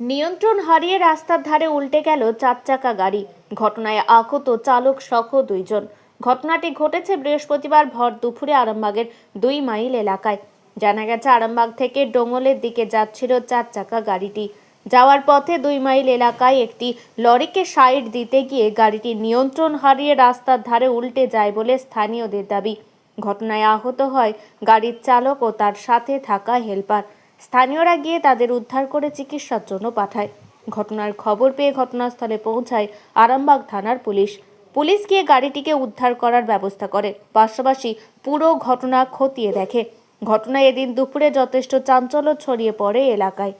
নিয়ন্ত্রণ হারিয়ে রাস্তার ধারে উল্টে গেল চার চাকা গাড়ি। ঘটনায় আহত চালক সহ দুইজন। ঘটনাটি ঘটেছে বৃহস্পতিবার ভর দুপুরে আরামবাগের দুই মাইল এলাকায়। জানা গেছে, আরামবাগ থেকে ডোঙলের দিকে যাচ্ছিল চার চাকা গাড়িটি। যাওয়ার পথে দুই মাইল এলাকায় একটি লরিকে সাইড দিতে গিয়ে গাড়িটি নিয়ন্ত্রণ হারিয়ে রাস্তার ধারে উল্টে যায় বলে স্থানীয়দের দাবি। ঘটনায় আহত হয় গাড়ির চালক ও তার সাথে থাকা হেলপার। স্থানীয়রা গিয়ে তাদের উদ্ধার করে চিকিৎসার জন্য পাঠায়। ঘটনার খবর পেয়ে ঘটনাস্থলে পৌঁছায় আরামবাগ থানার পুলিশ। পুলিশ গিয়ে গাড়িটিকে উদ্ধার করার ব্যবস্থা করে। পাশাপাশি পুরো ঘটনা খতিয়ে দেখে। ঘটনায় এদিন দুপুরে যথেষ্ট চাঞ্চল্য ছড়িয়ে পড়ে এলাকায়।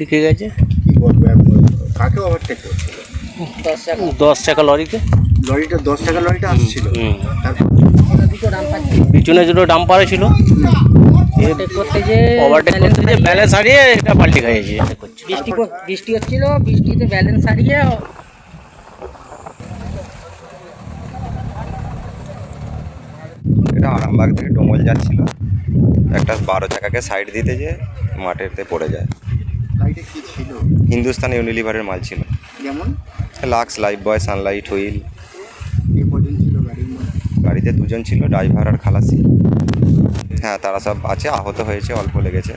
লিখে গেছে? কি বলব কাকে ওভারটেক করছিল? দশ টাকা। লরিকে। লরিটা দশ টাকা লরিটা আসছিল। পিছনে দুটো ডাম্পারে ছিল। ওভারটেক করতে যে ব্যালেন্স হারিয়ে এটা পাল্টি খাইয়েছে বৃষ্টি কর- বৃষ্টি হচ্ছিল বৃষ্টিতে ব্যালেন্স হারিয়ে এটা আরামবাগ থেকে ডোমল যাচ্ছিল। একটা বারো চাকাকে সাইড দিতে যে মাঠেতে পড়ে যায়। গাড়িটা কি ছিল? হিন্দুস্তান ইউনিলিভারের মাল ছিল। যেমন? Lux Lifebuoy Sunlight Wheel গাড়িতে দুজন ছিল ড্রাইভার আর খালাসি। হ্যাঁ তারা সব আছে আহত হয়েছে অল্প লেগেছে।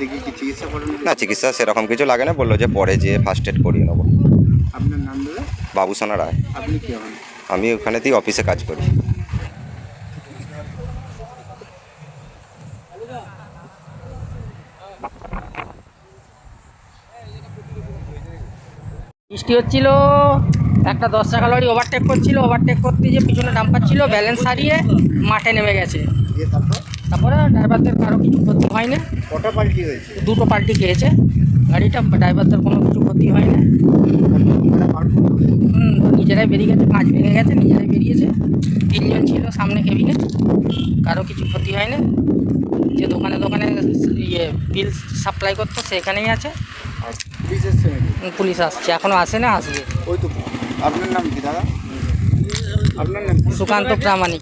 দেখি কি চিকিৎসা করেন না চিকিৎসা সেরকম কিছু লাগে না বলল যে পরে যেয়ে ফার্স্ট এড করিয়ে নেব। আপনার নাম বাবুসোনা রায়। আপনি কে হন? আমি ওখানেতেই অফিসে কাজ করি। বৃষ্টি হচ্ছিল একটা দশ টাকা লরি ওভারটেক করছিল ওভারটেক করতে যে পিছনে ডাম্পার ছিল ব্যালেন্স হারিয়ে মাঠে নেমে গেছে। দিয়ে তারপর ড্রাইভারদের কারও কিছু ক্ষতি হয় না কটা পাল্টি হয়েছে? দুটো পাল্টি খেয়েছে। গাড়িটা ড্রাইভারদের কোনো কিছু ক্ষতি হয় না হুম, নিজেরাই বেরিয়ে গেছে কাঁচ ভেঙে গেছে নিজেরাই বেরিয়েছে। তিনজন ছিল সামনে কেবিনে কারও কিছু ক্ষতি হয় না যে দোকানে দোকানে ইয়ে বিল সাপ্লাই করতো সেখানেই আছে। আর পুলিশ এসছে পুলিশ আসছে এখনও আসে না আসবে। ওই তো আপনার নাম কি দাদা? আপনার নাম সুকান্ত প্রামাণিক।